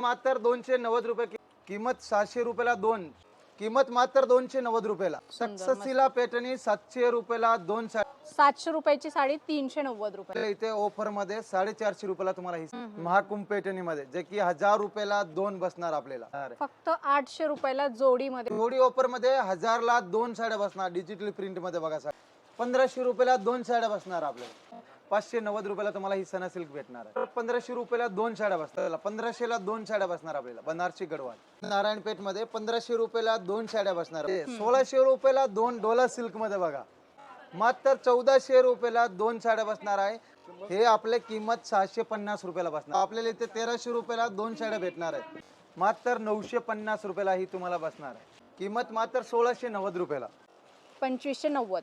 मात्र दोनशे नव्वद रुपये कि- किंमत सातशे रुपयाला दोन. किंमत मात्र दोनशे नव्वद रुपयाला. तक्षशिला पेटणी सातशे रुपयाला दोन साडी सातशे रुपयाची साडी तीनशे नव्वद रुपये. इथे ऑफरमध्ये साडेचारशे रुपयाला तुम्हाला ही महाकुंभ पेटणी मध्ये जे की हजार रुपयाला दोन बसणार आपल्याला. अरे. फक्त आठशे रुपयाला जोडीमध्ये. जोडी ऑफरमध्ये हजारला दोन साड्या बसणार डिजिटल प्रिंटमध्ये बघा साड्या पंधराशे रुपयाला दोन साड्या बसणार आपल्याला. पाचशे नव्वद रुपयाला तुम्हाला ही सना सिल्क भेटणार आहे. पंधराशे रुपयाला दोन साड्या बसतात. पंधराशे ला दोन साड्या बसणार आपल्याला. बनारसी गडवाल. नारायणपेठमध्ये पंधराशे रुपयाला दोन साड्या बसणार. सोळाशे रुपयाला दोन डोला सिल्कमध्ये बघा. मात्र चौदाशे रुपयाला दोन साड्या बसणार आहे. हे आपले किंमत सहाशे पन्नास रुपयाला बसणार. आपल्याला इथे तेराशे रुपयाला दोन साड्या भेटणार आहेत. मात्र नऊशे पन्नास रुपयाला ही तुम्हाला बसणार आहे. किंमत मात्र सोळाशे नव्वद रुपयाला. पंचवीसशे नव्वद.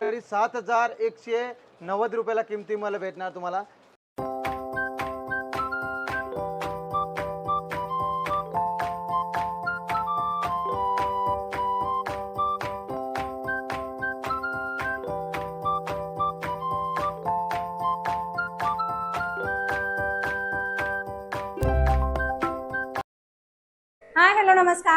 तरी सात हजार एकशे नव्वद रुपयाला किमती मला भेटणार तुम्हाला.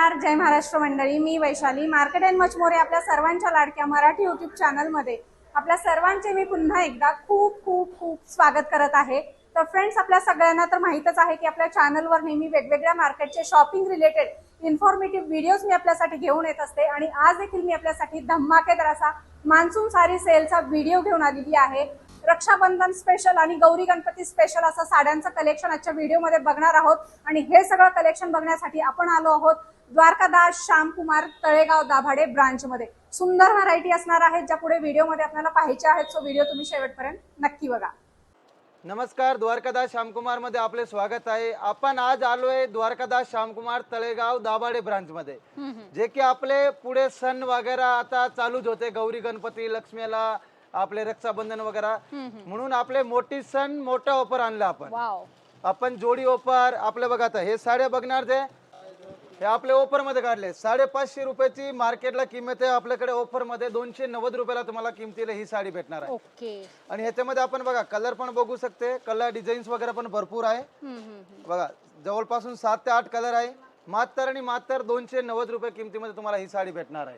नमस्कार जय महाराष्ट्र मंडळी. मी Vaishali. Market and much more आपल्या सर्वांच्या लाडक्या मराठी युट्यूब चॅनलमध्ये आपल्या सर्वांचे मी पुन्हा एकदा खूप खूप खूप स्वागत करत आहे. तर फ्रेंड्स आपल्या सगळ्यांना तर माहीतच आहे की आपल्या चॅनलवर नेहमी वेगवेगळ्या मार्केटचे शॉपिंग रिलेटेड इन्फॉर्मेटिव्ह व्हिडिओज मी आपल्यासाठी घेऊन येत असते. आणि आज देखील मी आपल्यासाठी धमाकेदार असा मान्सून सारी सेलचा व्हिडिओ घेऊन आलेली आहे. रक्षाबंधन स्पेशल आणि गौरी गणपती स्पेशल असं साड्यांचं कलेक्शन आजच्या व्हिडिओमध्ये बघणार आहोत. आणि हे सगळं कलेक्शन बघण्यासाठी आपण आलो आहोत. द्वारकादास श्यामकुमार तळेगाव दाभाडे ब्रांच मध्ये. सुंदर व्हरायटी असणार आहेत ज्या पुढे व्हिडिओमध्ये आपल्याला पाहायच्या आहेत. सो व्हिडिओ तुम्ही शेवटपर्यंत नक्की बघा. नमस्कार द्वारकादास श्यामकुमारमध्ये आपले स्वागत आहे. आपण आज आलोय द्वारकादास श्यामकुमार तळेगाव दाभाडे ब्रांच मध्ये. जे की आपले पुढे सण वगैरे आता चालूच होते. गौरी गणपती लक्ष्मीला आपले रक्षाबंधन वगैरे. म्हणून आपले मोठी सण मोठा ऑफर आणला आपण. वाव आपण जोडी ऑफर आपले बघा आता हे साड्या बघणार ते हे आपले ऑफरमध्ये काढले. साडेपाचशे रुपयाची मार्केटला किंमत आहे. आपल्याकडे ऑफरमध्ये दोनशे नव्वद रुपयाला तुम्हाला किमतीला ही साडी भेटणार आहे. ओके. आणि ह्याच्यामध्ये आपण बघा कलर पण बघू शकते. कलर डिझाईन्स वगैरे पण भरपूर आहे. बघा जवळपासून सात ते आठ कलर आहे. मात्र आणि मात्र दोनशे नव्वद रुपये किमतीमध्ये तुम्हाला ही साडी भेटणार आहे.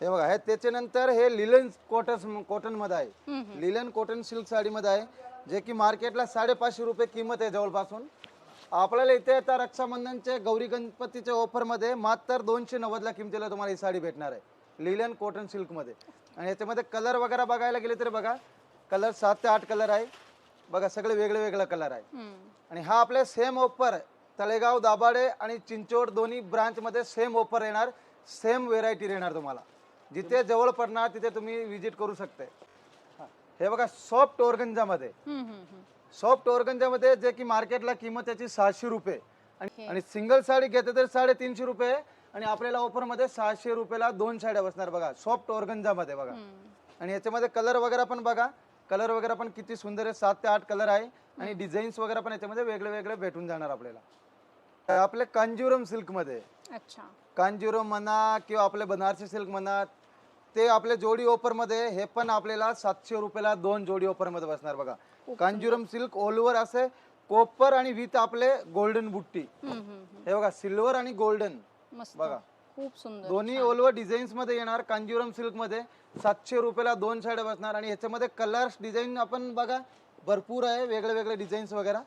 हे बघा हे त्याच्यानंतर हे लिलन कॉटन कॉटनमध्ये आहे लिलन कॉटन सिल्क साडीमध्ये आहे. जे की मार्केटला साडेपाचशे रुपये किंमत आहे जवळपासून. आपल्याला इथे आता रक्षाबंधनचे गौरी गणपतीच्या ऑफरमध्ये मात्र दोनशे नव्वदला किमतीला तुम्हाला ही साडी भेटणार आहे. लिलन कॉटन सिल्कमध्ये आणि याच्यामध्ये कलर वगैरे बघायला गेले तर बघा कलर सात ते आठ कलर आहे. बघा सगळे वेगळे वेगळे कलर आहे. आणि हा आपले सेम ऑफर तळेगाव दाभाडे आणि चिंचोड दोन्ही ब्रांच मध्ये सेम ऑफर येणार. सेम व्हेरायटी येणार तुम्हाला. जिथे जवळ पडणार तिथे तुम्ही विजिट करू शकते हा. बघा सॉफ्टमध्ये. हम्म, हम्म, हम्म. सॉफ्टमध्ये जे की मार्केटला किंमत त्याची सहाशे रुपये. आणि सिंगल साडी घेते तर साडेतीनशे रुपये. आणि आपल्याला ऑफरमध्ये सहाशे रुपयाला दोन साड्या बसणार बघा. सॉफ्टमध्ये बघा. आणि याच्यामध्ये कलर वगैरे पण बघा. कलर वगैरे पण किती सुंदर आहे. सात ते आठ कलर आहे. आणि डिझाईन्स वगैरे पण याच्यामध्ये वेगळे वेगळे भेटून जाणार आपल्याला. तर आपले कांजीवरम सिल्कमध्ये अच्छा. कांजीवरम म्हणा किंवा आपले बनारसी सिल्क म्हणा ते आपले जोडी ऑफरमध्ये हे पण आपल्याला सातशे रुपयाला दोन जोडी ऑफरमध्ये बसणार बघा. कांजीवरम सिल्क ऑल ओव्हर असे कोपर आणि विथ आपले गोल्डन बुट्टी. हे बघा सिल्वर आणि गोल्डन बघा. खूप सुंदर. दोन्ही ऑल ओव्हर डिझाईन्समध्ये येणार कांजीवरम सिल्कमध्ये सातशे रुपयाला दोन साड्या बसणार आणि ह्याच्यामध्ये कलर्स डिझाईन आपण बघा भरपूर आहे वेगळे वेगळे डिझाईन्स वगैरे.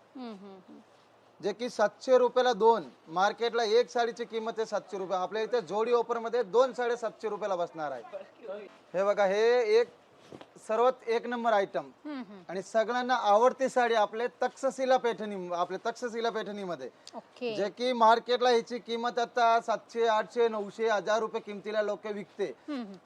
जे की सातशे रुपयाला दोन. मार्केटला एक साडीची किंमत आहे सातशे रुपये. आपल्या इथे जोडी ऑफरमध्ये दोन साडे सातशे रुपयाला बसणार आहे. हे बघा हे एक सर्वात एक नंबर आयटम. आणि सगळ्यांना आवडती साडी आपले तक्षशिला पैठणी आपले तक्षशिला पैठणीमध्ये. ओके. जे की मार्केटला ह्याची किंमत आता सातशे आठशे नऊशे हजार रुपये किमतीला लोक विकते.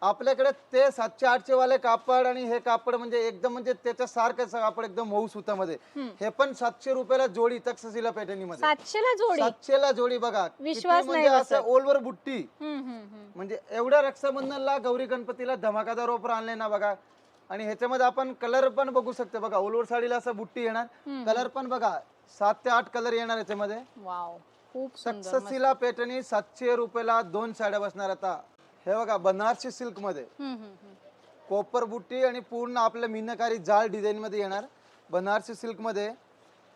आपल्याकडे ते सातशे आठशे वाले कापड आणि हे कापड म्हणजे एकदम म्हणजे त्याच्या सारखं कापड एकदम मऊ सुतामध्ये. हे पण सातशे रुपयाला जोडी तक्षशिला पैठणीमध्ये. सातशेला जोडी? सातशे ला जोडी बघा. विश्वास म्हणजे असं ओलवर बुट्टी. म्हणजे एवढ्या रक्षाबंधनला गौरी गणपतीला धमाकादार ऑफर आणले ना बघा. आणि ह्याच्यामध्ये आपण कलर पण बघू शकतो. बघा ओलवर साडीला असं बुट्टी येणार. कलर पण बघा सात ते आठ कलर येणार याच्यामध्ये वाव खूप सक्सेसीला पेटणी सातशे रुपयाला दोन साड्या बसणार आता. हे बघा बनारसी सिल्कमध्ये. कोपर बुट्टी आणि पूर्ण आपल्या मीनाकारी जाळ डिझाईन मध्ये येणार. बनारसी सिल्कमध्ये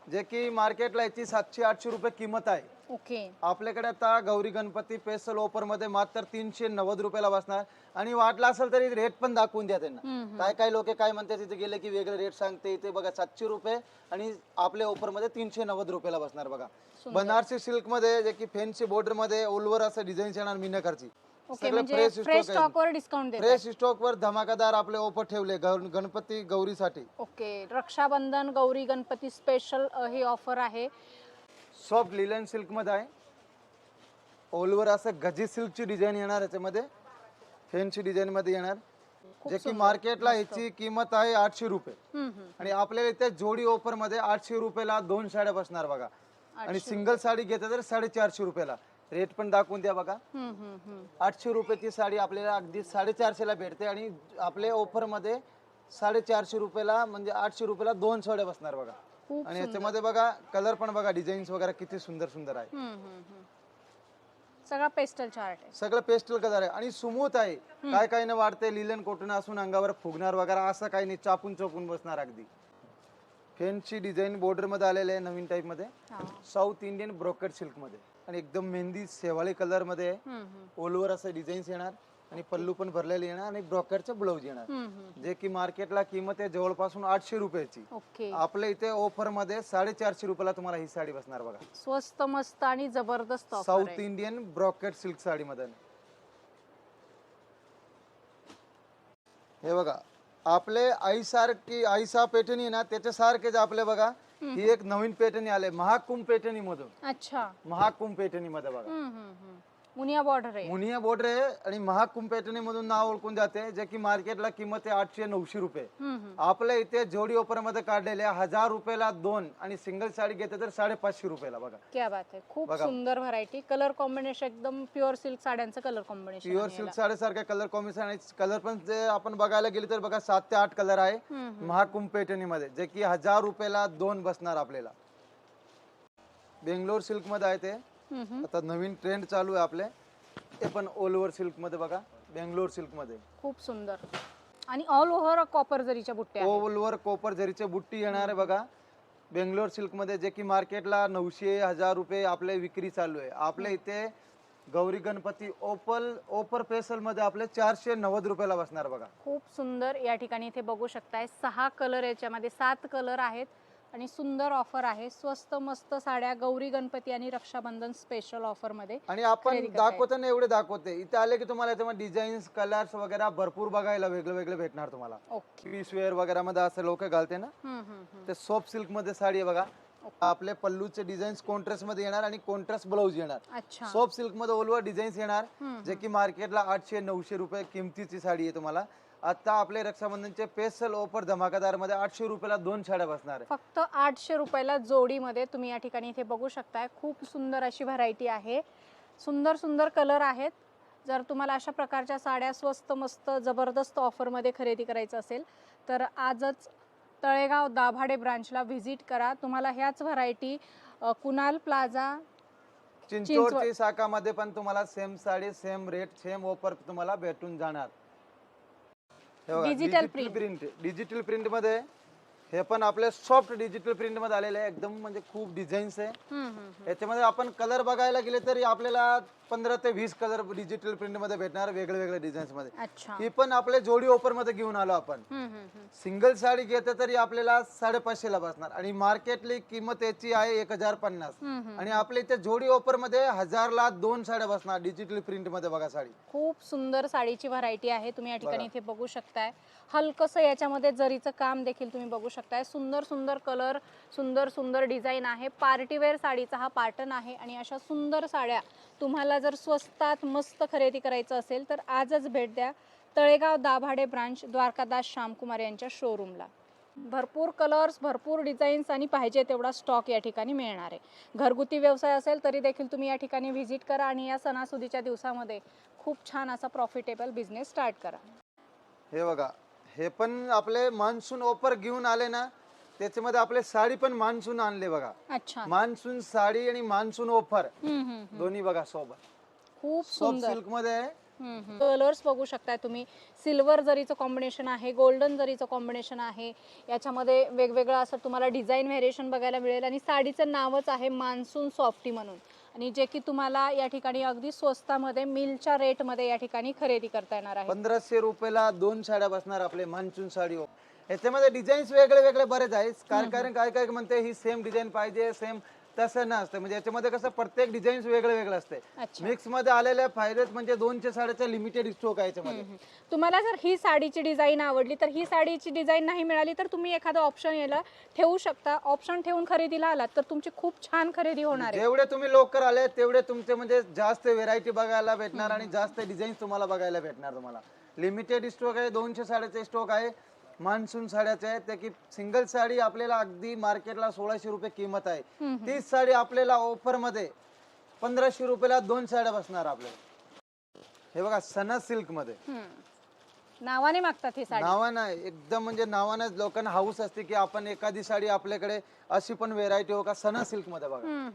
जे की मार्केटला याची सातशे आठशे रुपये किंमत आहे. ओके. आपल्याकडे आता गौरी गणपती पेसल ऑफरमध्ये मात्र तीनशे नव्वद रुपयाला बसणार. आणि वाटलं असेल तरी रेट पण दाखवून द्या त्यांना. हम्म, काय काय लोक काय म्हणतात तिथे गेले की वेगळे रेट सांगते इथे बघा सातशे रुपये. आणि आपल्या ऑफरमध्ये तीनशे नव्वद रुपयाला बसणार बघा. बनारसी सिल्कमध्ये जे की फॅन्सी बॉर्डरमध्ये ओलवर असं डिझाईन येणार मीनाकरची ओके म्हणजे फ्रेश डिस्काउंट फ्रेश स्टॉक वर धमाकादार आपले ऑफर ठेवले गण- गणपती गौरीसाठी. ओके रक्षाबंधन गौरी गणपती स्पेशल ही ऑफर आहे. सॉफ्ट लिलन सिल्कमध्ये आहे. ओलवर असं गजी सिल्कची डिझाईन येणार याच्यामध्ये. फॅन्सी डिझाईन मध्ये येणार जे की मार्केटला याची किंमत आहे आठशे रुपये. आणि आपल्याला इथे जोडी ऑफरमध्ये आठशे रुपयाला दोन साड्या बसणार बघा. आणि सिंगल साडी घेतलं तर साडेचारशे रुपयाला. रेट पण दाखवून द्या बघा. आठशे रुपयाची साडी आपल्याला अगदी साडेचारशेला भेटते आणि आपल्या ऑफरमध्ये साडेचारशे रुपयाला म्हणजे आठशे रुपयाला दोन साड्या बसणार बघा. खूप आणि याच्यामध्ये बघा कलर पण बघा डिझाईन्स वगैरे किती सुंदर सुंदर आहे. हम्म, हम्म, हम्म. सगळा पेस्टल चार्ट आहे. सगळं पेस्टल कलर आहे. आणि स्मूथ आहे. काय काय न वाढते लिलन कॉटन असून अंगावर फुगणार वगैरे असं काही नाही. चापून चोपून बसणार अगदी. फॅनची डिझाईन बॉर्डरमध्ये आलेले आहे नवीन टाईपमध्ये. हा. साऊथ इंडियन ब्रोकेड सिल्कमध्ये. आणि एकदम मेहंदी शेवाळी कलरमध्ये आहे हम्म, हम्म. ओलवर असं डिझाईन्स येणार. आणि पल्लू पण भरलेले येणार आणि ब्रोकेडचं ब्लाऊज येणार. जे की मार्केटला किंमत आहे जवळपासून आठशे रुपयाची. आपल्या इथे ऑफरमध्ये साडेचारशे रुपयाला तुम्हाला ही साडी बसणार बघा. स्वस्त मस्त आणि जबरदस्त South Indian brocade silk sari मध्ये हे बघा आपले आईसारखी आईसा पेटणी आहे ना त्याच्यासारखेच आपले बघा. ही एक नवीन पेटणी आले महाकुंभ पेटणी मधून अच्छा. महाकुंभ पेटणी मध्ये बघा. मुनिया बॉर्डर आहे. मुनिया बोर्डर आहे आणि महाकुंभ पेटणी मधून नाव ओळखून जाते जे की मार्केटला किंमत आहे आठशे नऊशे रुपये. आपल्या इथे जोडी ऑफरमध्ये काढलेले हजार रुपयाला दोन आणि सिंगल साडी घेते तर साडेपाचशे रुपयाला बघा. क्या बात आहे. खूप बघा. सुंदर व्हरायटी कलर कॉम्बिनेशन एकदम प्युअर सिल्क साड्यांचं कलर कॉम्बिनेशन प्युअर सिल्क साड्यासारख्या कलर कॉम्बिनेशन आणि कलर पण जे आपण बघायला गेले तर बघा सात ते आठ कलर आहे. महाकुंभ पैठणी मध्ये जे की हजार रुपयाला दोन बसणार आपल्याला. बेंगलोर सिल्कमध्ये आहे ते. आता नवीन ट्रेंड चालू आहे आपले. ते पण ऑल ओव्हर सिल्कमध्ये बघा. बेंगलोर सिल्कमध्ये खूप सुंदर. आणि ऑल ओव्हर कॉपर जरीच्या बुट्ट्या आहेत. ऑल ओव्हर कोपर जरीचे बुट्टी येणार आहे बघा. बेंगलोर सिल्कमध्ये जे की मार्केटला नऊशे हजार रुपये आपले विक्री चालू आहे. आपल्या इथे गौरी गणपती ओपल ओपर पेसलमध्ये आपले चारशे नव्वद रुपयाला बसणार बघा. खूप सुंदर. या ठिकाणी इथे बघू शकताय सहा कलर याच्यामध्ये सात कलर आहेत. आणि सुंदर ऑफर आहे. स्वस्त मस्त साड्या गौरी गणपती आणि रक्षाबंधन स्पेशल ऑफरमध्ये आणि आपण येईल. दाखवताना एवढे दाखवते. इथे आले की तुम्हाला याच्यामध्ये डिझाईन्स कलर्स वगैरे भरपूर बघायला वेगळे वेगळे भेटणार तुम्हाला. पीस वेअर वगैरे मध्ये असं लोक घालते ना. ते सॉफ्ट सिल्कमध्ये साडी आहे बघा. आपले पल्लूचे डिझाईन्स कॉन्ट्रास्टमध्ये येणार आणि कॉन्ट्रास्ट ब्लाऊज येणार. सॉफ्ट सिल्कमध्ये ओलवर डिझाईन्स येणार जे की मार्केटला आठशे नऊशे रुपये किमतीची साडी आहे तुम्हाला. आता आपले रक्षाबंधनचे स्पेशल ऑफर धमाकादारमध्ये आठशे रुपयाला दोन साड्या बसणार आहे. फक्त आठशे रुपयाला जोडीमध्ये तुम्ही या ठिकाणी इथे बघू शकताय. खूप सुंदर अशी व्हरायटी आहे. सुंदर सुंदर कलर आहेत. जर तुम्हाला अशा प्रकारच्या साड्या स्वस्त मस्त जबरदस्त ऑफरमध्ये खरेदी करायचं असेल तर आजच तळेगाव दाभाडे ब्रांचला व्हिजिट करा. तुम्हाला ह्याच व्हरायटी कुणाल प्लाझा चिंचवडची शाखामध्ये पण तुम्हाला same sari same rate same offer तुम्हाला भेटून जाणार. Digital print. प्रिंट डिजिटल प्रिंटमध्ये हे पण आपले सॉफ्ट डिजिटल प्रिंटमध्ये आलेले आहे. एकदम म्हणजे खूप डिझाईन्स आहे. याच्यामध्ये आपण कलर बघायला गेले तरी आपल्याला पंधरा ते वीस कलर डिजिटल प्रिंटमध्ये भेटणार वेगळे वेगळे डिझाईन्समध्ये. अच्छा. ही पण आपले जोडी ऑफरमध्ये घेऊन आलो आपण. सिंगल साडी घेते तरी आपल्याला साडेपाचशे ला बसणार. आणि मार्केटली किंमत याची आहे एक हजार पन्नास. आणि आपल्या इथे जोडी ऑफरमध्ये हजारला दोन साड्या बसणार डिजिटल प्रिंटमध्ये बघा साडी. खूप सुंदर साडीची व्हरायटी आहे. तुम्ही या ठिकाणी इथे बघू शकताय. हलकसं याच्यामध्ये जरीचं काम देखील तुम्ही बघू शकताय. सुंदर सुंदर कलर सुंदर सुंदर डिझाईन आहे. पार्टीवेअर साडीचा हा पॅटर्न आहे. आणि अशा सुंदर साड्या तुम्हाला जर स्वस्तात मस्त खरेदी करायचं असेल तर आजच भेट द्या. तळेगाव दाभाडे ब्रांच द्वारकादास श्यामकुमार यांच्या शोरूमला भरपूर कलर्स भरपूर डिझाईन्स आणि पाहिजे तेवढा स्टॉक या ठिकाणी मिळणार आहे. घरगुती व्यवसाय असेल तरी देखील तुम्ही या ठिकाणी व्हिजिट करा आणि या सणासुदीच्या दिवसामध्ये खूप छान असा प्रॉफिटेबल बिझनेस स्टार्ट करा. हे बघा हे पण आपले मान्सून ऑफर घेऊन आले ना त्याच्यामध्ये आपले साडी पण मान्सून आणले बघा. अच्छा. मान्सून साडी आणि मान्सून ऑफर हम्म. दोन्ही बघा सोबत. खूप सॉफ्ट सुंदर. सिल्कमध्ये आहे कलर्स बघू शकताय तुम्ही. सिल्वर जरीचं कॉम्बिनेशन आहे गोल्डन जरीचं कॉम्बिनेशन आहे याच्यामध्ये वेगवेगळं असं तुम्हाला डिझाईन व्हेरिएशन बघायला मिळेल आणि साडीचं नावच आहे मान्सून सॉफ्टी म्हणून. आणि जे की तुम्हाला या ठिकाणी अगदी स्वस्तामध्ये मिलच्या रेटमध्ये या ठिकाणी खरेदी करता येणार आहे. पंधराशे रुपयाला दोन साड्या बसणार आपले मान्सून साडी. हो. याच्यामध्ये डिझाईन्स वेगळे वेगळे बरेच आहेत. कारण कारण काय काय म्हणते ही सेम डिझाईन पाहिजे सेम तसं नसतं. म्हणजे याच्यामध्ये कसं प्रत्येक डिझाईन्स वेगळं वेगळं असते. मिक्समध्ये आलेल्या फायदेच म्हणजे दोनशे साड्याचा लिमिटेड स्टॉक आहे याच्यामध्ये. तुम्हाला जर ही साडीची डिझाईन आवडली तर ही साडीची डिझाईन नाही मिळाली तर तुम्ही एखादं ऑप्शन याला ठेवू शकता. ऑप्शन ठेवून खरेदीला आलात तर तुमची खूप छान खरेदी होणार आहे. जेवढे तुम्ही लवकर आले तेवढे तुमचे म्हणजे जास्त व्हेरायटी बघायला भेटणार आणि जास्त डिझाईन तुम्हाला बघायला भेटणार तुम्हाला. लिमिटेड स्टॉक आहे दोनशे साड्याचे स्टॉक आहे. मान्सून साड्याचे आहे ते की सिंगल साडी आपल्याला अगदी मार्केटला सोळाशे रुपये किंमत आहे. तीच साडी आपल्याला ऑफरमध्ये पंधराशे रुपयाला दोन साड्या बसणार आपल्याला. हे बघा सना सिल्कमध्ये. नावाने मागतात ही साडी. नावानं एकदम म्हणजे नावानं लोकांना हाऊस असते की आपण एखादी साडी आपल्याकडे अशी पण व्हेरायटी हो का? सना सिल्कमध्ये बघा.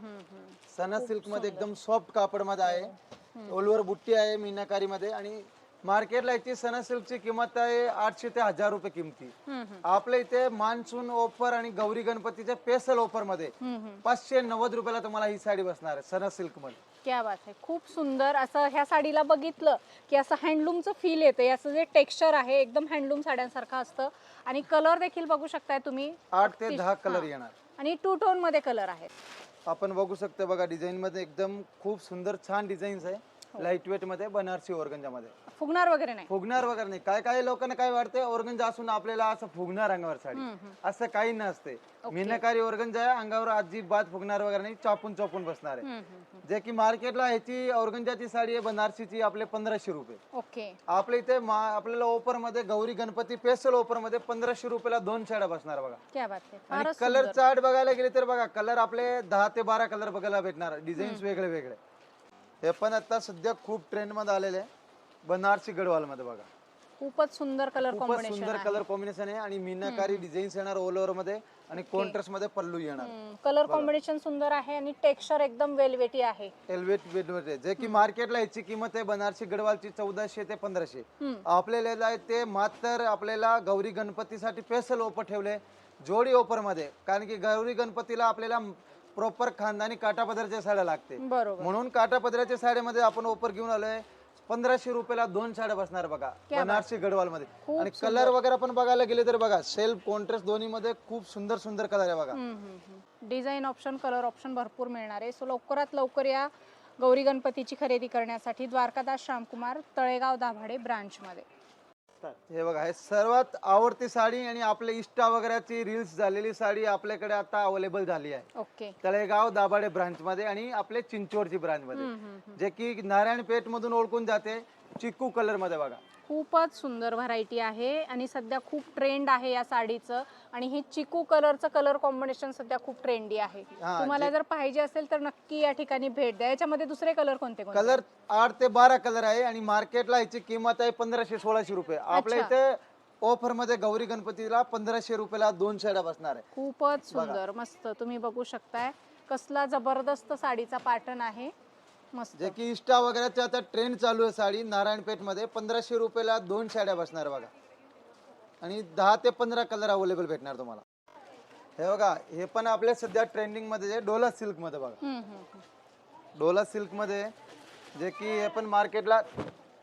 सना सिल्कमध्ये एकदम सॉफ्ट कापडमध्ये आहे ओलवर बुट्टी आहे मीनाकारी मध्ये आणि मार्केटला याची सना सिल्कची किंमत आहे आठशे ते हजार रुपये किमती. आपल्या इथे मान्सून ऑफर आणि गौरी गणपतीच्या स्पेशल ऑफरमध्ये. पाचशे नव्वद रुपयाला तुम्हाला ही साडी बसणार आहे सना सिल्कमध्ये क्या बात आहे. खूप सुंदर असं ह्या साडीला बघितलं की असं हँडलूमचं फील येतं याचं जे टेक्स्चर आहे एकदम हँडलूम साड्यांसारखं असतं. आणि कलर देखील बघू शकताय तुम्ही. आठ ते दहा कलर येणार. आणि टू टोनमध्ये कलर आहेत. आपण बघू शकतो बघा डिझाईन मध्ये एकदम खूप सुंदर छान डिझाईन्स आहे. लाइट वेटमध्ये बनारसी ऑर्गंजा मध्ये फुगणार वगैरे नाही. फुगणार वगैरे नाही. काय काय लोकांना काय वाटते ऑर्गंजा असून आपल्याला असं फुगणार अंगावर साडी. असं काही नसते. मीनाकारी ऑर्गंजा आहे अंगावर अजिबात फुगणार वगैरे नाही. चापून चापून बसणार आहे. जे की मार्केटला ह्याची ऑर्गंजाची साडी आहे बनारसीची आपले पंधराशे रुपये. ओके. आपल्या इथे मा- आपल्याला ऑफरमध्ये गौरी गणपती स्पेशल ऑफरमध्ये पंधराशे रुपयाला दोन साड्या बसणार बघा. क्या बात आहे आणि फारच कलर चार्ट बघायला गेले तर बघा कलर आपले दहा ते बारा कलर बघायला भेटणार. डिझाईन्स वेगळे वेगळे हे पण आता सध्या खूप ट्रेंडमध्ये आलेले आहे. बनारसी गडवाल मध्ये बघा. खूपच सुंदर कलर खूपच कॉम्बिनेशन सुंदर कलर कॉम्बिनेशन आहे आणि मीनाकारी डिझाईन्स येणार ऑल ओव्हरमध्ये आणि कॉन्ट्रास्टमध्ये पल्लू येणार. कलर कॉम्बिनेशन सुंदर आहे आणि टेक्स्चर एकदम वेलवेटी आहे. एल्वेट वेट जे की मार्केटला याची किंमत आहे बनारसी गडवालची चौदाशे ते पंधराशे. हम्म. आपल्याला आहे ते मात्र आपल्याला गौरी गणपतीसाठी स्पेशल ऑफर ठेवले जोडी ऑफरमध्ये. कारण की गौरी गणपतीला आपल्याला प्रॉपर खानदानी काटापदराच्या साड्या लागते. बरोबर. म्हणून काटापदराच्या साड्यामध्ये आपण ऑफर घेऊन आलोय. पंधराशे रुपयाला दोन साड्या बसणार बघा बनारसी गडवाल मध्ये खूप आणि कलर वगैरे पण बघायला गेले तर बघा सेल्फ कॉन्ट्रास्ट दोन्ही मध्ये खूप सुंदर सुंदर कलर आहे बघा. डिझाईन ऑप्शन कलर ऑप्शन भरपूर मिळणार आहे. सो लवकरात लवकर या गौरी गणपतीची खरेदी करण्यासाठी द्वारकादास श्यामकुमार तळेगाव दाभाडे ब्रांचमध्ये हे बघा हे सर्वात आवडती साडी आणि आपल्या इष्टा वगैरेची रील्स झालेली साडी आपल्याकडे आता अवेलेबल झाली आहे. ओके. तळेगाव दाभाडे ब्रांच मध्ये आणि आपले चिंचोडची ब्रांच मध्ये. जे की नारायणपेठ मधून ओळखून जाते चिक्कू कलरमध्ये बघा. खूपच सुंदर व्हरायटी आहे आणि सध्या खूप ट्रेंड आहे या साडीचं. आणि हे चिकू कलरचं कलर कॉम्बिनेशन सध्या खूप ट्रेंडी आहे. हा, तुम्हाला जर पाहिजे असेल तर नक्की या ठिकाणी भेट द्या. याच्यामध्ये दुसरे कलर कोणते कोणते? कलर आठ ते बारा कलर आहे आणि मार्केटला ह्याची किंमत आहे पंधराशे सोळाशे रुपये. आपल्या इथे ऑफरमध्ये गौरी गणपतीला पंधराशे रुपयाला दोन साड्या बसणार आहे. खूपच सुंदर. मस्त. तुम्ही बघू शकताय. कसला जबरदस्त साडीचा पॅटर्न आहे. मस्त. जे की इष्टा वगैरेचे आता ट्रेंड चालू आहे साडी नारायणपेठमध्ये पंधराशे रुपयाला दोन साड्या बसणार बघा. आणि दहा ते पंधरा कलर अवेलेबल भेटणार तुम्हाला. हे बघा हे पण आपल्या सध्या ट्रेंडिंगमध्ये आहे, डोला सिल्कमध्ये बघा. हम्म, हम्म, हम्म. डोला सिल्कमध्ये जे की हे पण मार्केटला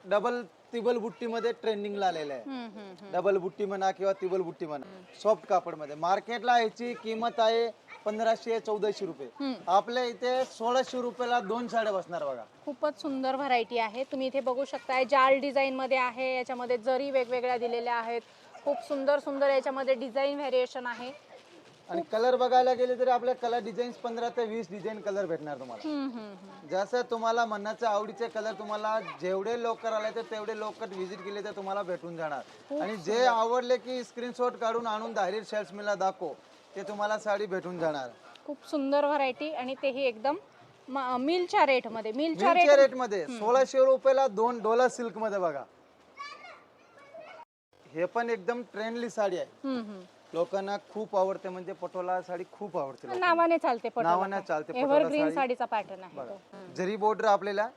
डबल तिबल बुट्टी मध्ये ट्रेंडिंगला आलेलं आहे. डबल बुट्टी म्हणा किंवा तिबल बुट्टी म्हणा. सॉफ्ट कापडमध्ये मार्केटला याची किंमत आहे पंधराशे चौदाशे रुपये. आपल्या इथे सोळाशे रुपयाला दोन साड्या बसणार बघा. खूपच सुंदर व्हरायटी आहे. तुम्ही इथे बघू शकताय जाल डिझाईन मध्ये आहे. याच्यामध्ये जरी वेगवेगळ्या दिलेल्या आहेत. खूप सुंदर सुंदर याच्यामध्ये डिझाईन व्हेरिएशन आहे. आणि कलर बघायला गेले तरी आपल्या कलर डिझाईन्स पंधरा ते वीस डिझाईन कलर भेटणार तुम्हाला. हम्म, हम्म, हम्म. जसं तुम्हाला मनाचे आवडीचे कलर तुम्हाला जेवढे लवकर आले तर तेवढे लवकर व्हिजिट केले तर तुम्हाला भेटून जाणार. आणि जे आवडले की स्क्रीनशॉट काढून आणून डायरेक्ट सेल्समॅनला दाखव ते तुम्हाला साडी भेटून जाणार. खूप सुंदर व्हरायटी आणि तेही एकदम म- मिलच्या रेटमध्ये मिलच्या रेटमध्ये. सोळाशे रुपयाला दोन डोला सिल्कमध्ये बघा. हे पण एकदम ट्रेंडली साडी आहे. लोकांना खूप आवडते म्हणजे पटोला साडी खूप आवडते लोकांना. नावाने चालते नावाने चालते पटोला एव्हरग्रीन साडी. साडीचा पॅटर्न आहे. बघा. जरी बॉर्डर आपल्याला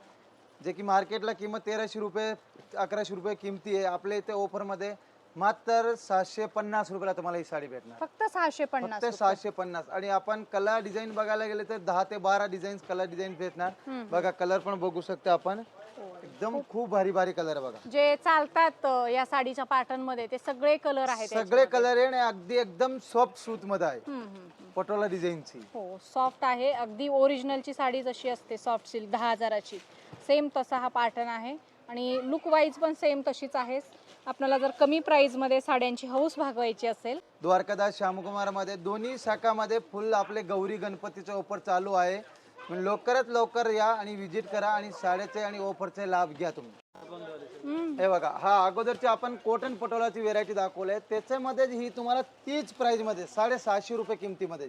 जे की मार्केटला किंमत तेराशे रुपये अकराशे रुपये किमती आहे आपल्या इथे ऑफरमध्ये मात्र सहाशे पन्नास रुपयाला तुम्हाला ही साडी भेटणार. फक्त सहाशे पन्नास फक्त सहाशे पन्नास. आणि आपण कलर डिझाईन बघायला गेले तर दहा ते बारा डिझाईन कलर डिझाईन भेटणार. बघा कलर पण बघू शकतो आपण. एकदम खूप भारी भारी कलर बघा. जे चालतात अ, या साडीच्या पॅटर्नमध्ये ते सगळे कलर आहेत सगळे कलर आहे आणि अगदी एकदम सॉफ्ट सूत मध्ये आहे. हम्म, हम्म, हम्म. पटोला डिझाईनची हो सॉफ्ट आहे. अगदी ओरिजिनलची साडी जशी असते सॉफ्ट सिल्क दहा हजाराची. सेम तसा हा पॅटर्न आहे. आणि लुक वाईज पण सेम तशीच आहे. आपल्याला जर कमी प्राईजमध्ये साड्यांची हौस भागवायची असेल. द्वारकादास श्यामकुमारमध्ये दोन्ही शाखामध्ये फुल आपले गौरी गणपतीचे ऑफर चालू आहे. लवकरात लवकर या आणि व्हिजिट करा आणि शाळेचे आणि ऑफरचे लाभ घ्या तुम्ही. हे बघा हा अगोदरची आपण कॉटन पटोलाची व्हेरायटी दाखवली त्याच्यामध्ये ही तुम्हाला तीच प्राइसमध्ये साडेसहाशे रुपये किमतीमध्ये.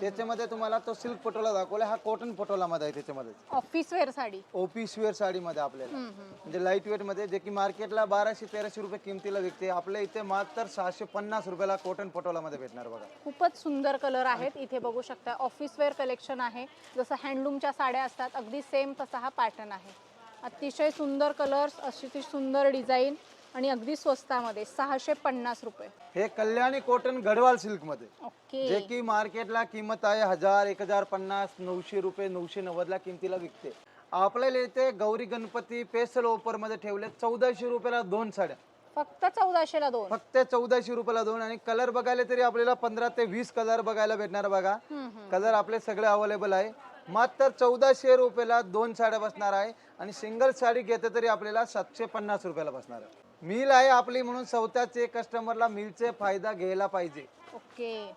त्याच्यामध्ये तुम्हाला तो सिल्क पटोला दाखवला हा कॉटन पटोला मध्ये आहे त्याच्यामध्ये. Office wear sari. Office wear साडीमध्ये आपल्याला. हम्म, हम्म. म्हणजे लाइट वेटमध्ये जे की मार्केटला बाराशे तेराशे रुपये किमतीला विकते. आपल्या इथे मात्र सहाशे पन्नास रुपयाला कॉटन पटोला मध्ये भेटणार बघा. खूपच सुंदर कलर आहेत. इथे बघू शकता ऑफिस वेअर कलेक्शन आहे. जसं हँडलूमच्या साड्या असतात अगदी सेम तसा हा पॅटर्न आहे. अतिशय सुंदर कलर्स अतिशय सुंदर डिझाईन आणि अगदी स्वस्तामध्ये सहाशे पन्नास रुपये. हे कल्याणी कॉटन गढवाल सिल्कमध्ये ओके. जे की मार्केटला किंमत आहे हजार एक हजार पन्नास नऊशे रुपये नऊशे नव्वदला किमतीला विकते. आपल्याला इथे गौरी गणपती स्पेशल ऑफरमध्ये ठेवले चौदाशे रुपयाला दोन साड्या. फक्त चौदाशेला दोन. फक्त चौदाशे रुपयाला दोन आणि कलर बघायला तरी आपल्याला पंधरा ते वीस कलर बघायला भेटणार बघा. हम्म, हम्म. कलर आपले सगळे अवेलेबल आहे. मात्र चौदाशे रुपयाला दोन साड्या बसणार आहे आणि सिंगल साडी घेते तरी आपल्याला सातशे पन्नास रुपयाला बसणार आहे. मिल आहे आपली म्हणून स्वतःचे कस्टमरला मिलचे फायदा घ्यायला पाहिजे. ओके.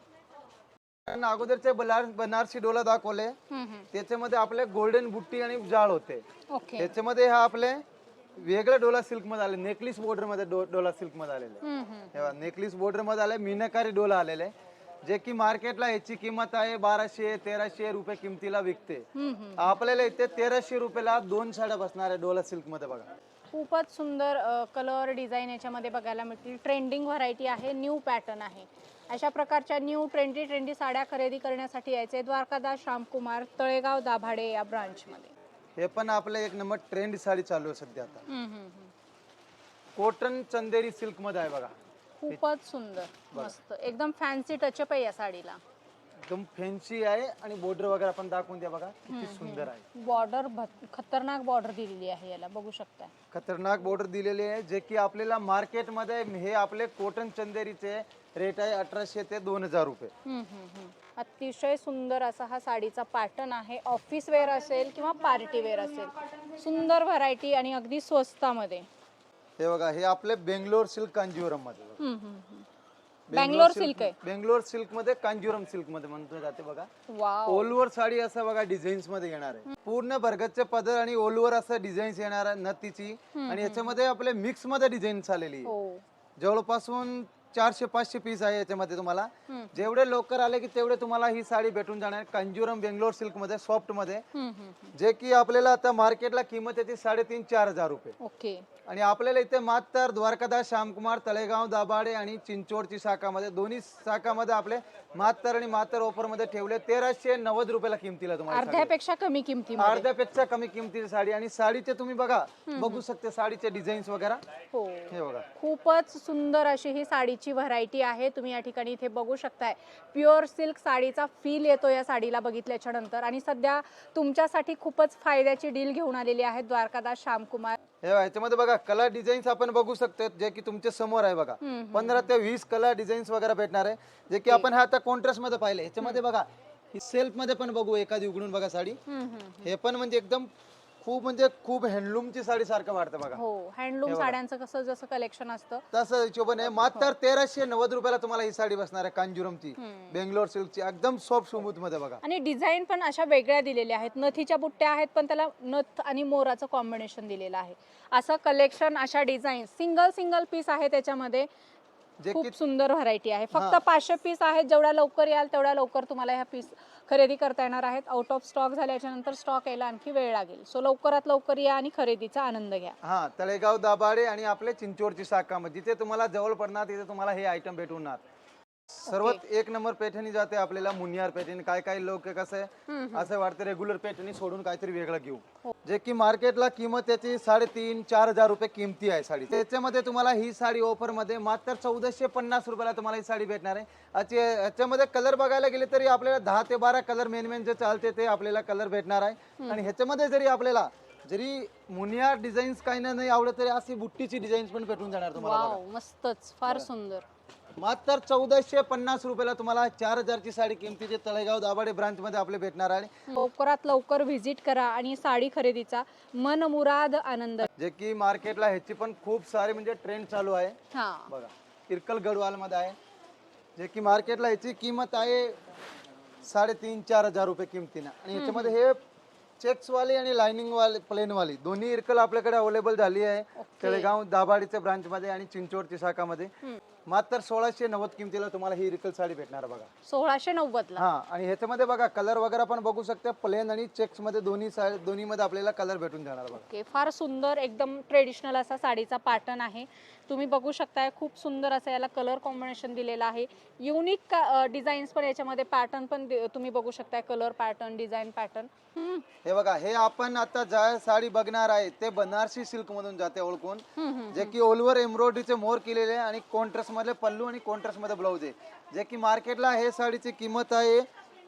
कारण अगोदरचे बलार बनारसी डोला दाखवले हम्म. त्याच्यामध्ये आपले गोल्डन बुट्टी आणि जाळ होते. ओके. त्याच्यामध्ये हा आपले वेगळ्या डोला सिल्कमध्ये आले नेकलेस बॉर्डरमध्ये डो- डोला सिल्कमध्ये आलेले. हम्म, हम्म. तेव्हा नेकलेस बॉर्डरमध्ये आले मीनाकारी डोला आलेले. जे की मार्केटला याची किंमत आहे बाराशे तेराशे रुपये किमतीला विकते. आपल्याला इथे तेराशे रुपयाला दोन साड्या बसणार आहे डोला सिल्कमध्ये बघा. खूपच सुंदर कलर डिझाईन याच्यामध्ये बघायला मिळतील. ट्रेंडिंग व्हरायटी आहे न्यू पॅटर्न आहे. अशा प्रकारच्या न्यू ट्रेंडी ट्रेंडी साड्या खरेदी करण्यासाठी यायचे द्वारकादास श्यामकुमार तळेगाव दाभाडे या ब्रांचमध्ये हे पण आपलं एक नंबर ट्रेंड साडी चालू आहे सध्या आता. कॉटन चंदेरी सिल्कमध्ये आहे बघा. खूपच सुंदर मस्त. एकदम फॅन्सी टचअप आहे या साडीला. एकदम फॅन्सी आहे आणि बॉर्डर वगैरे आपण दाखवून द्या बघा किती सुंदर आहे. बॉर्डर खतरनाक बॉर्डर दिलेली आहे याला बघू शकता. खतरनाक बॉर्डर दिलेली आहे जे की आपल्याला मार्केटमध्ये हे आपले कॉटन चंदेरीचे रेट आहे अठराशे ते दोन हजार रुपये. हम्म, हम्म, हम्म. अतिशय सुंदर असा हा साडीचा पॅटर्न आहे. ऑफिस वेअर असेल किंवा पार्टी वेअर असेल. सुंदर व्हरायटी आणि अगदी स्वस्तामध्ये. हे बघा हे आपले बेंगलोर सिल्क कांजीवरममध्ये बघा. हम्म, हम्म, हम्म. बँगलोर सिल्क आहे. बेंगलोर सिल्कमध्ये कांजीवरम सिल्कमध्ये म्हणतो जाते बघा. वाव. ओव्हर साडी असं बघा डिझाईन्समध्ये येणार आहे. पूर्ण भरगतचे पदर आणि ऑल ओव्हर असं डिझाईन्स येणार आहे नथीची. आणि याच्यामध्ये आपले मिक्समध्ये डिझाईन्स आलेली आहे. हो. जवळपासून चारशे पाचशे पीस आहे याच्यामध्ये तुम्हाला. हम्म. जेवढे लवकर आले की तेवढे तुम्हाला ही साडी भेटून जाणार कांजीवरम बेंगलोर सिल्कमध्ये सॉफ्टमध्ये हम्म, हम्म, हम्म. जे की आपल्याला आता मार्केटला किंमत येते साडेतीन चार हजार रुपये. ओके. आणि आपल्याला इथे मात्र द्वारकादास श्यामकुमार तळेगाव दाभाडे आणि चिंचोडची शाखामध्ये दोन्ही शाखामध्ये आपले मातर आणि मातर ऑफरमध्ये ठेवले. तेराशे नव्वद रुपयाला किमतीला तुम्हाला. अर्ध्यापेक्षा कमी किमतीमध्ये. अर्ध्यापेक्षा कमी किमतीची साडी. आणि साडीचे तुम्ही बघा बघू शकते साडीचे डिझाईन्स वगैरे. हो. हे बघा. खूपच सुंदर अशी ही साडीची व्हरायटी आहे. तुम्ही या ठिकाणी इथे बघू शकताय. प्युअर सिल्क साडीचा फील येतो या साडीला बघितल्याच्या नंतर. आणि सध्या तुमच्यासाठी खूपच फायद्याची डील घेऊन आलेली आहे द्वारकादास श्यामकुमार. हे याच्यामध्ये बघा कलर डिझाईन्स आपण बघू शकतो जे की तुमच्यासमोर आहे बघा. पंधरा ते वीस कलर डिझाईन्स वगैरे भेटणार आहे जे की आपण हा आता कॉन्ट्रास्टमध्ये पाहिले याच्यामध्ये बघा ही सेल्फमध्ये पण बघू एखादी उघडून बघा साडी. हे पण म्हणजे एकदम खूप म्हणजे खूप हँडलूमची साडी सारखं वाटतं बघा. हो हँडलूम साड्यांचं कसं जसं कलेक्शन असतं. तसं हिशोबाने मात्र तेराशे नव्वद रुपयाला तुम्हाला ही साडी बसणार आहे कांजुरमची. बेंगलोर सिल्कची एकदम सॉफ्ट स्मूथमध्ये बघा. आणि डिझाईन पण अशा वेगळ्या दिलेल्या आहेत. नथीच्या बुट्ट्या आहेत पण त्याला नथ आणि मोराचं कॉम्बिनेशन दिलेलं आहे. असं कलेक्शन अशा डिझाईन सिंगल सिंगल पीस आहे त्याच्यामध्ये. खूप सुंदर व्हरायटी आहे. फक्त. पाचशे पीस आहेत जेवढ्या लवकर याल तेवढ्या लवकर तुम्हाला ह्या पीस खरेदी करता येणार आहेत. आउट ऑफ स्टॉक झाल्याच्यानंतर स्टॉक यायला आणखी वेळ लागेल. सो लवकरात लवकर या आणि खरेदीचा आनंद घ्या. हा तळेगाव दाभाडे आणि आपले चिंचोडची शाखा जिथे तुम्हाला जवळ पडणार तिथे तुम्हाला हे आयटम भेटून सर्वात एक नंबर पैठणी जाते आपल्याला मुनियार पैठणी. काय काय लोक कसं आहे? असं वाटतं रेग्युलर पैठणी सोडून काहीतरी वेगळं घेऊ. हो. जे की मार्केटला किंमत त्याची साडेतीन चार हजार रुपये किमती आहे साडी. त्याच्यामध्ये तुम्हाला ही साडी ऑफरमध्ये मात्र चौदाशे पन्नास रुपयाला तुम्हाला ही साडी भेटणार आहे. याची- याच्यामध्ये कलर बघायला गेले तरी आपल्याला दहा ते बारा कलर मेन मेन जे चालते ते आपल्याला कलर भेटणार आहे. आणि ह्याच्यामध्ये जरी आपल्याला जरी मुनिया डिझाईन्स काही नाही आवडत तरी अशी बुट्टीची डिझाईन्स पण भेटून जाणार तुम्हाला मस्तच फार सुंदर. मात्र चौदाशे पन्नास रुपयाला तुम्हाला चार हजारची साडी किमतीचे तळेगाव दाभाडे ब्रांच मध्ये आपले भेटणार आहे. लवकरात लवकर व्हिजिट करा आणि साडी खरेदीचा मनमुराद आनंद. जे की मार्केटला ह्याची पण खूप सारे म्हणजे ट्रेंड चालू आहे. हा. बघा इरकल गडवाल मध्ये आहे. जे की मार्केटला ह्याची किंमत आहे साडेतीन चार हजार रुपये किमतीनं. आणि ह्याच्यामध्ये हे चेक्स वाली आणि लाइनिंग वाली प्लेन वाली. दोन्ही इरकल आपल्याकडे अवेलेबल झाली आहे. तळेगाव दाभाडीच्या ब्रांच मध्ये आणि चिंचवडची शाखामध्ये. मात्र सोळाशे नव्वद किमतीला तुम्हाला ही इरकल साडी भेटणार बघा. सोळाशे नव्वद ला हा आणि ह्याच्यामध्ये बघा कलर वगैरे पण बघू शकता प्लेन आणि चेक्समध्ये दोन्ही दोन्ही मध्ये आपल्याला कलर भेटून जाणार बघा. ओके फार सुंदर एकदम ट्रेडिशनल असा साडीचा पॅटर्न आहे. तुम्ही बघू शकताय खूप सुंदर असं याला कलर कॉम्बिनेशन दिलेलं आहे. युनिक डिझाईन्स पण याच्यामध्ये पॅटर्न पण दि- तुम्ही बघू शकताय कलर पॅटर्न डिझाईन पॅटर्न हे बघा हे आपण आता ज्या साडी बघणार आहे ते बनारसी सिल्क मधून जाते ओळखून. जे की ओलवर एम्ब्रॉयडरीचे मोर केलेले आहे आणि कॉन्ट्रास्ट मध्ये पल्लू आणि कॉन्ट्रास्टमध्ये ब्लाऊज आहे. जे की मार्केटला हे साडीची किंमत आहे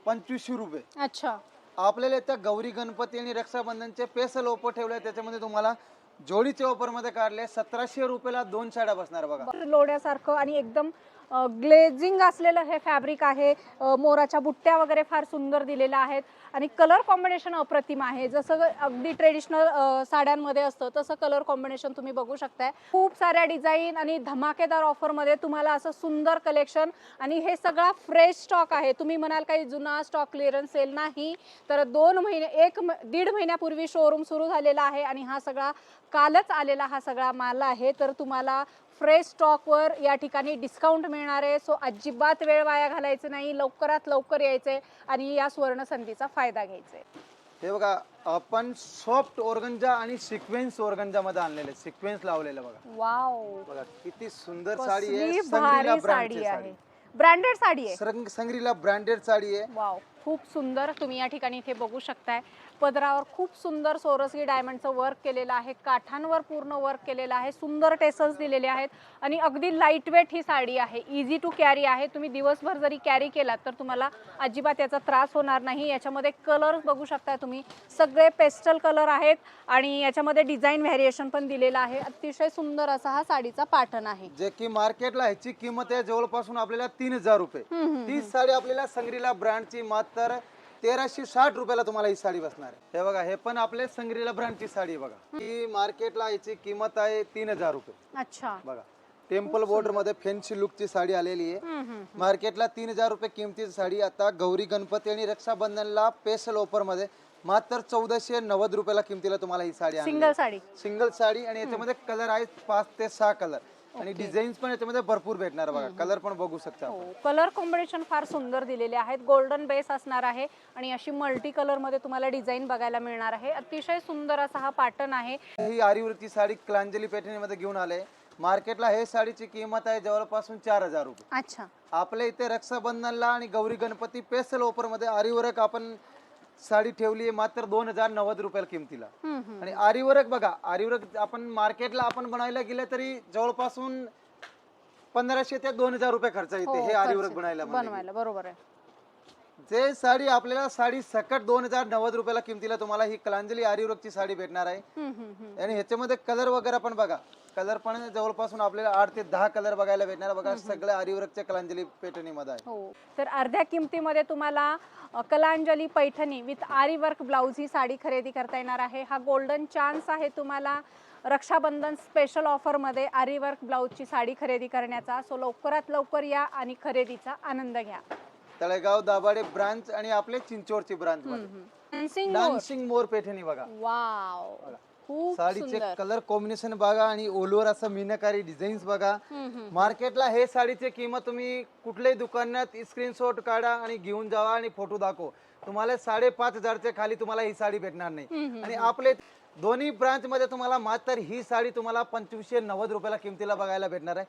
पंचवीसशे रुपये. अच्छा. आपल्याला इथं गौरी गणपती आणि रक्षाबंधनचे स्पेशल ऑफर ठेवले. त्याच्यामध्ये तुम्हाला जोडीचे ऑफरमध्ये काढले सतराशे रुपयाला दोन साड्या बसणार बघा. बर लोण्यासारखं आणि एकदम ग्लेझिंग असलेलं हे फॅब्रिक आहे. मोराच्या बुट्ट्या वगैरे फार सुंदर दिलेल्या आहेत. आणि कलर कॉम्बिनेशन अप्रतिम आहे. जसं अगदी ट्रेडिशनल साड्यांमध्ये असतं तसं कलर कॉम्बिनेशन तुम्ही बघू शकताय. खूप साऱ्या डिझाईन आणि धमाकेदार ऑफरमध्ये तुम्हाला असं सुंदर कलेक्शन आणि हे सगळा फ्रेश स्टॉक आहे. तुम्ही म्हणाल काही जुना स्टॉक क्लिअरन्स सेल नाही तर दोन महिने एक दीड महिन्यापूर्वी शोरूम सुरू झालेला आहे आणि हा सगळा कालच आलेला हा सगळा माल आहे. तर तुम्हाला फ्रेश स्टॉकवर या ठिकाणी डिस्काउंट मिळणार आहे. सो अजिबात वेळ वाया घालायचं नाही. लवकरात लवकर यायचंय आणि या सुवर्ण संधीचा फायदा घ्यायचा आहे हे बघा आपण सॉफ्ट ऑर्गंजा आणि सिक्वेन्स ऑर्गंजा मध्ये आणलेले सिक्वेन्स लावलेलं बघा. वाव बघा किती सुंदर साडी आहे. कसली संग्रीला भारी ब्रँडची साडी साडी आहे. ब्रँडेड साडी आहे. सरंग- संग्रीला ब्रँडेड साडी आहे. वाव खूप सुंदर तुम्ही या ठिकाणी इथे बघू शकताय. पदरावर खूप सुंदर सोरसगी डायमंडचं वर्क केलेलं आहे. काठांवर पूर्ण वर्क केलेलं आहे. सुंदर टेसल्स दिलेले आहेत. आणि अगदी लाइट वेट ही साडी आहे. इझी टू कॅरी आहे. तुम्ही दिवसभर जरी कॅरी केलात तर तुम्हाला अजिबात याचा त्रास होणार नाही. याच्यामध्ये कलर बघू शकताय तुम्ही. सगळे पेस्टल कलर आहेत आणि याच्यामध्ये डिझाईन व्हॅरिएशन पण दिलेलं आहे. अतिशय सुंदर असा हा साडीचा पॅटर्न आहे. जे की मार्केटला ह्याची किंमत आहे जवळपासून आपल्याला तीन हजार रुपये. तीच साडी आपल्याला संग्रीला ब्रँडची मात्र तेराशे साठ रुपयाला तुम्हाला ही साडी बसणार आहे. हे बघा हे पण आपले संग्रीला ब्रँडची साडी आहे बघा. ही मार्केटला याची किंमत आहे तीन हजार रुपये. अच्छा. बघा टेम्पल बॉर्डरमध्ये फॅन्सी लुकची साडी आलेली आहे. हम्म, हम्म. मार्केटला तीन हजार रुपये किमतीची साडी आता गौरी गणपती आणि रक्षाबंधनला स्पेशल ऑफरमध्ये मात्र चौदाशे नव्वद रुपयाला किमतीला तुम्हाला ही साडी आणली सिंगल साडी. सिंगल साडी आणि याच्यामध्ये कलर आहेत पाच ते सहा कलर आणि डिझाईन्स पण याच्यामध्ये भरपूर भेटणार बघा. कलर पण बघू शकता आपण. हो कलर कॉम्बिनेशन फार सुंदर दिलेले आहेत. गोल्डन बेस असणार आहे आणि अशी मल्टी कलरमध्ये तुम्हाला डिझाईन बघायला मिळणार आहे. अतिशय सुंदर असा हा पॅटर्न आहे. ही आरीवरची साडी क्लांजली पैठणीमध्ये घेऊन आले. मार्केटला हे साडीची किंमत आहे जवळपासून चार हजार रुपये. अच्छा. आपल्या इथे रक्षाबंधनला आणि गौरी गणपती स्पेशल ऑफरमध्ये आरीवर्क आपण साडी ठेवली आहे मात्र दोन हजार नव्वद रुपयाला किमतीला. आणि आरीवर्क बघा आरीवर्क आपण मार्केटला आपण बनायला गेलं तरी जवळपासून पंधराशे ते दोन हजार रुपये खर्च येते हो, हे आरीवर्क बनायला. बनवायला बरोबर आहे जे साडी आपल्याला साडी सकट दोन हजार नव्वद रुपयाला किमतीला तुम्हाला ही कलांजली आरीवर्कची साडी भेटणार आहे. आणि ह्याच्यामध्ये कलर वगैरे पण बघा कलर पण जवळपासून आपल्याला आठ ते दहा कलर बघायला भेटणार. बघा सगळ्या आरीवर्कच्या कलांजली पैठणीमध्ये आहे. हो. तर अर्ध्या किमतीमध्ये तुम्हाला अ, कलांजली पैठणी विथ आरी वर्क ब्लाऊज ही साडी खरेदी करता येणार आहे. हा गोल्डन चान्स आहे तुम्हाला रक्षाबंधन स्पेशल ऑफरमध्ये आरी वर्क ब्लाऊजची साडी खरेदी करण्याचा. सो लवकरात लवकर या आणि खरेदीचा आनंद घ्या. तळेगाव दाभाडे ब्रांच आणि आपले चिंचोडची ब्रांच डान्सिंग डान्सिंग मोर पैठणी बघा. वाव खूप साडीचे सुंदर. कलर कॉम्बिनेशन बघा आणि ओलवर असं मीनाकारी डिझाईन्स बघा. हम्म, हम्म. मार्केटला हे साडीची किंमत तुम्ही कुठल्याही दुकानात स्क्रीनशॉट काढा आणि घेऊन जावा आणि फोटो दाखव. तुम्हाला साडेपाच हजारच्या खाली तुम्हाला ही साडी भेटणार नाही. आणि आपले दोन्ही ब्रांच मध्ये तुम्हाला मात्र ही साडी तुम्हाला पंचवीसशे नव्वद रुपयाला किमतीला बघायला भेटणार आहे.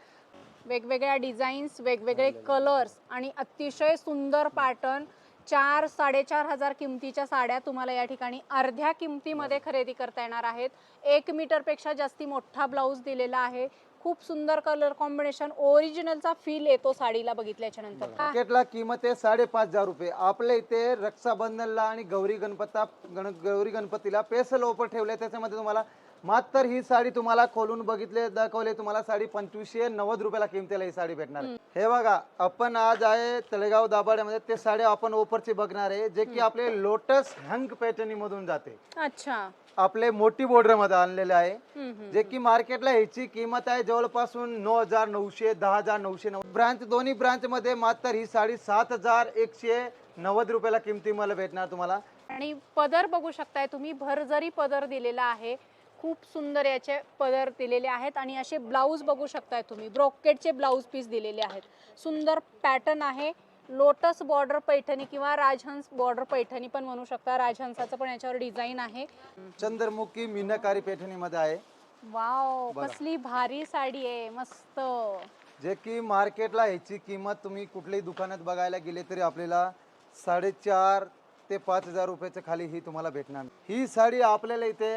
वेगवेगळ्या डिझाईन्स वेगवेगळे कलर्स आणि अतिशय सुंदर पॅटर्न चार साडेचार हजार किमतीच्या साड्या तुम्हाला या ठिकाणी अर्ध्या किमतीमध्ये खरेदी करता येणार आहेत. एक मीटरपेक्षा जास्ती मोठा ब्लाऊज दिलेला आहे. खूप सुंदर कलर कॉम्बिनेशन ओरिजिनलचा फील येतो साडीला बघितल्याच्या नंतर. मार्केटला किंमत आहे साडेपाच हजार रुपये. आपल्या इथे रक्षाबंधनला आणि गौरी गणपता गण गौरी गणपतीला स्पेशल ऑफर ठेवले त्याच्यामध्ये तुम्हाला मात्र ही साडी तुम्हाला खोलून बघितले दाखवले तुम्हाला साडी पंचवीसशे नव्वद रुपयाला किमतीला ही साडी भेटणार. हे बघा आपण आज आहे तळेगाव दाभाड्यामध्ये ते साडी आपण ऑफरची बघणार आहे जे की आपले लोटस हंक पॅटर्नी मधून जाते. अच्छा. आपले मोठी बॉर्डरमध्ये आणलेले आहे. जे की मार्केटला ह्याची किंमत आहे जवळपासून नऊ हजार नऊशे दहा हजार नऊशे नव्वद ब्रांच दोन्ही ब्रांच मध्ये मात्र ही साडी सात हजार एकशे नव्वद रुपयाला किमती मला भेटणार तुम्हाला. आणि पदर बघू शकताय तुम्ही भरजरी पदर दिलेला आहे खूप सुंदर याचे पदर दिलेले आहेत आणि असे ब्लाऊज बघू शकताय तुम्ही. ब्रोकेटचे ब्लाऊज पीस दिलेले आहेत. सुंदर पॅटर्न आहे. लोटस बॉर्डर पैठणी किंवा राजहंस बॉर्डर पैठणी पण म्हणू शकता. राजहंसाचं पण याच्यावर डिझाईन आहे. चंद्रमुखी मीनाकारी पैठणी मध्ये आहे. वाव बघा. कसली भारी साडी आहे. मस्त. जे की मार्केटला ह्याची किंमत तुम्ही कुठल्याही दुकानात बघायला गेले तरी आपल्याला साडेचार ते पाच हजार रुपयाच्या खाली ही तुम्हाला भेटणार. ही साडी आपल्याला इथे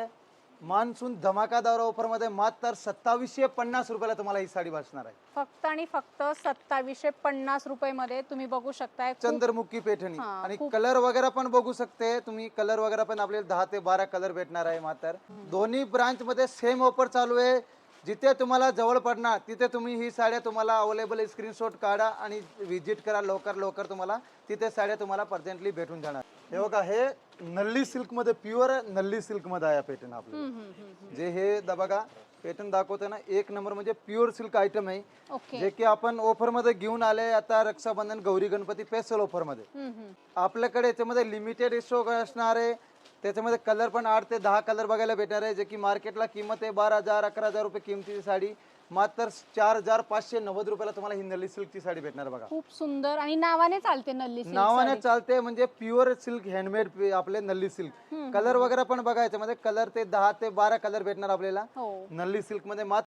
मान्सून धमाकादार ऑफरमध्ये मात्र सत्तावीसशे पन्नास रुपयाला तुम्हाला ही साडी बसणार आहे. फक्त आणि फक्त सत्तावीसशे पन्नास रुपये मध्ये तुम्ही बघू शकताय. खूप चंद्रमुखी पैठणी. हा, आणि खूप- कलर वगैरे पण बघू शकते. तुम्ही कलर वगैरे पण आपल्याला दहा ते बारा कलर भेटणार आहे मात्र दोन्ही ब्रांच मध्ये सेम ऑफर चालू आहे. जिथे तुम्हाला जवळ पडणार तिथे तुम्ही ही साड्या तुम्हाला अवेलेबल स्क्रीनशॉट काढा आणि विजिट करा. लवकर लवकर तुम्हाला तिथे साड्या तुम्हाला प्रेझेंटली भेटून जाणार. हे बघा हे नल्ली सिल्कमध्ये प्युअर नल्ली सिल्कमध्ये आहे पॅटर्न आपलं. जे हे द बघा पॅटर्न दाखवतो ना एक नंबर म्हणजे प्युअर सिल्क आयटम आहे. जे की आपण ऑफरमध्ये घेऊन आले आता रक्षाबंधन गौरी गणपती स्पेशल ऑफरमध्ये. आपल्याकडे याच्यामध्ये लिमिटेड स्टॉक असणार आहे. त्याच्यामध्ये कलर पण आठ ते दहा कलर बघायला भेटणार आहे. जे की मार्केटला किंमत आहे बारा हजार अकरा हजार रुपये किमतीची साडी. मात्र चार हजार पाचशे नव्वद रुपयाला तुम्हाला ही नल्ली सिल्कची साडी भेटणार बघा. खूप सुंदर आणि नावाने चालते नल्ली silk नावाने साडी. चालते म्हणजे प्युअर सिल्क हँडमेड आपले नल्ली सिल्क. कलर वगैरे पण बघा याच्यामध्ये. कलर ते दहा ते बारा कलर भेटणार आपल्याला. हो. नल्ली सिल्कमध्ये